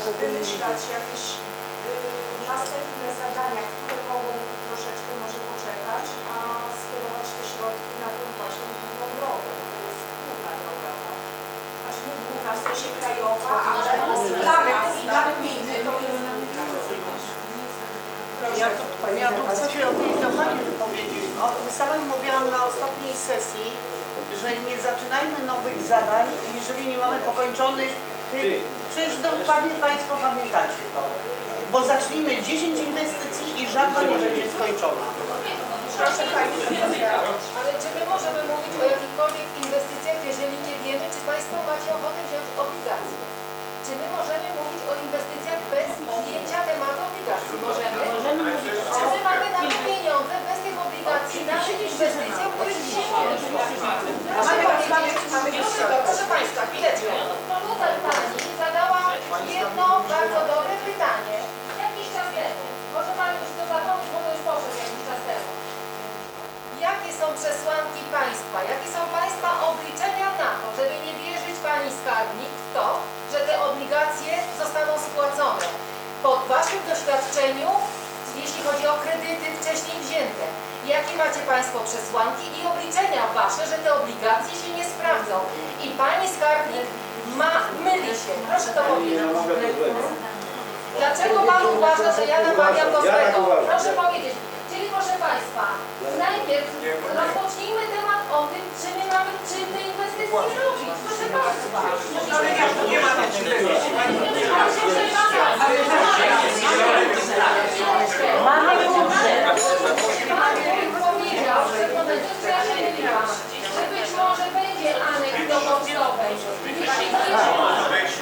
wymyślać jakieś y, następne zadania, które mogą troszeczkę może poczekać, a skierować te środki na tą właśnie główną drogę. To jest główna droga, tak? Znaczy nie główna, w sensie krajowa, ale dla nas, dla gminy to jest Ja tu, ja tu chcę się zdecydowanie wypowiedzieć. O, sama mówiłam na ostatniej sesji, że nie zaczynajmy nowych zadań, jeżeli nie mamy pokończonych Przecież dokładnie Państwo pamiętacie to. Bo zacznijmy 10 inwestycji i żadna nie będzie skończona. Proszę Pani, Ale czy my możemy mówić o jakichkolwiek inwestycjach, jeżeli nie wiemy, czy Państwo macie ochotę wziąć obligacje? Czy my możemy mówić o inwestycjach bez zdjęcia tematu obligacji? Możemy? Czy my mamy na to pieniądze bez tych obligacji na te inwestycje, o których dzisiaj mówimy? Proszę powiedzieć, proszę, proszę Państwa, chwileczkę. Tutaj Pani zadała jedno bardzo dobre pytanie. Jakiś czas temu. Może Pani już to zapomnieć, bo to już poszedł jakiś czas temu. Jakie są przesłanki państwa? Jakie są państwa obliczenia na to, żeby nie wierzyć pani skarbnik w to, że te obligacje zostaną spłacone? Po waszym doświadczeniu, jeśli chodzi o kredyty wcześniej wzięte, jakie macie państwo przesłanki i obliczenia wasze, że te obligacje się nie sprawdzą? I pani skarbnik ma, myli się. Proszę to powiedzieć. Dlaczego pan uważa, że ja namawiam do tak złego? uważam. Proszę powiedzieć. Proszę Państwa, najpierw rozpocznijmy temat o tym, czy my mamy czym te inwestycje robić. Proszę Państwa. Nie ma Mamy budżet. Pan Wójt powiedział, że to będzie ja się myliłam, że być może będzie aneks do podstawowej. Jeśli nie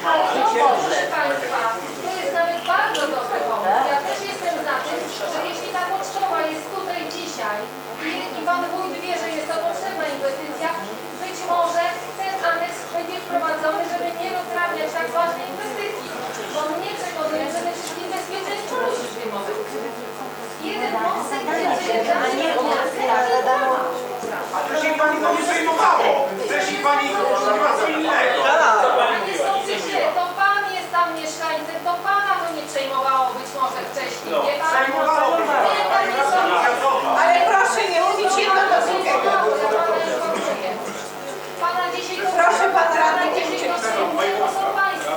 ale to proszę Państwa, to jest nawet bardzo dobry pomysł. Ja też jestem za tym, że jeśli ta pocztowa jest tutaj dzisiaj i, i Pan Wójt wie, że jest to potrzebna inwestycja, być może ten aneks będzie wprowadzony, żeby nie rozdrabniać tak ważnej inwestycji. Bo mnie przekonuje przede wszystkim bezpieczeństwo ludzi w tym momencie. Jeden mostek będzie dla mnie ale A wcześniej przejmowało. Wcześniej pani robiła co innego. Panie sołtysie, to Pan jest tam mieszkańcem, to Pana to nie przejmowało być może wcześniej, wie Pan? Przejmowało Nie, Panie sołtysie. Ale proszę nie mówić jedno do drugiego. Pana dzisiaj to Proszę pana radny dzisiaj to przejmuje, to są Państwo.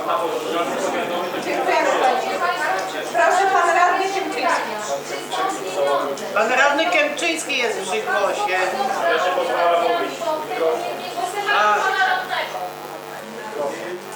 Dziękujemy Pani. Proszę Pan Radny pieniądze? Pan radny Kępczyński jest przy głosie. Thank you.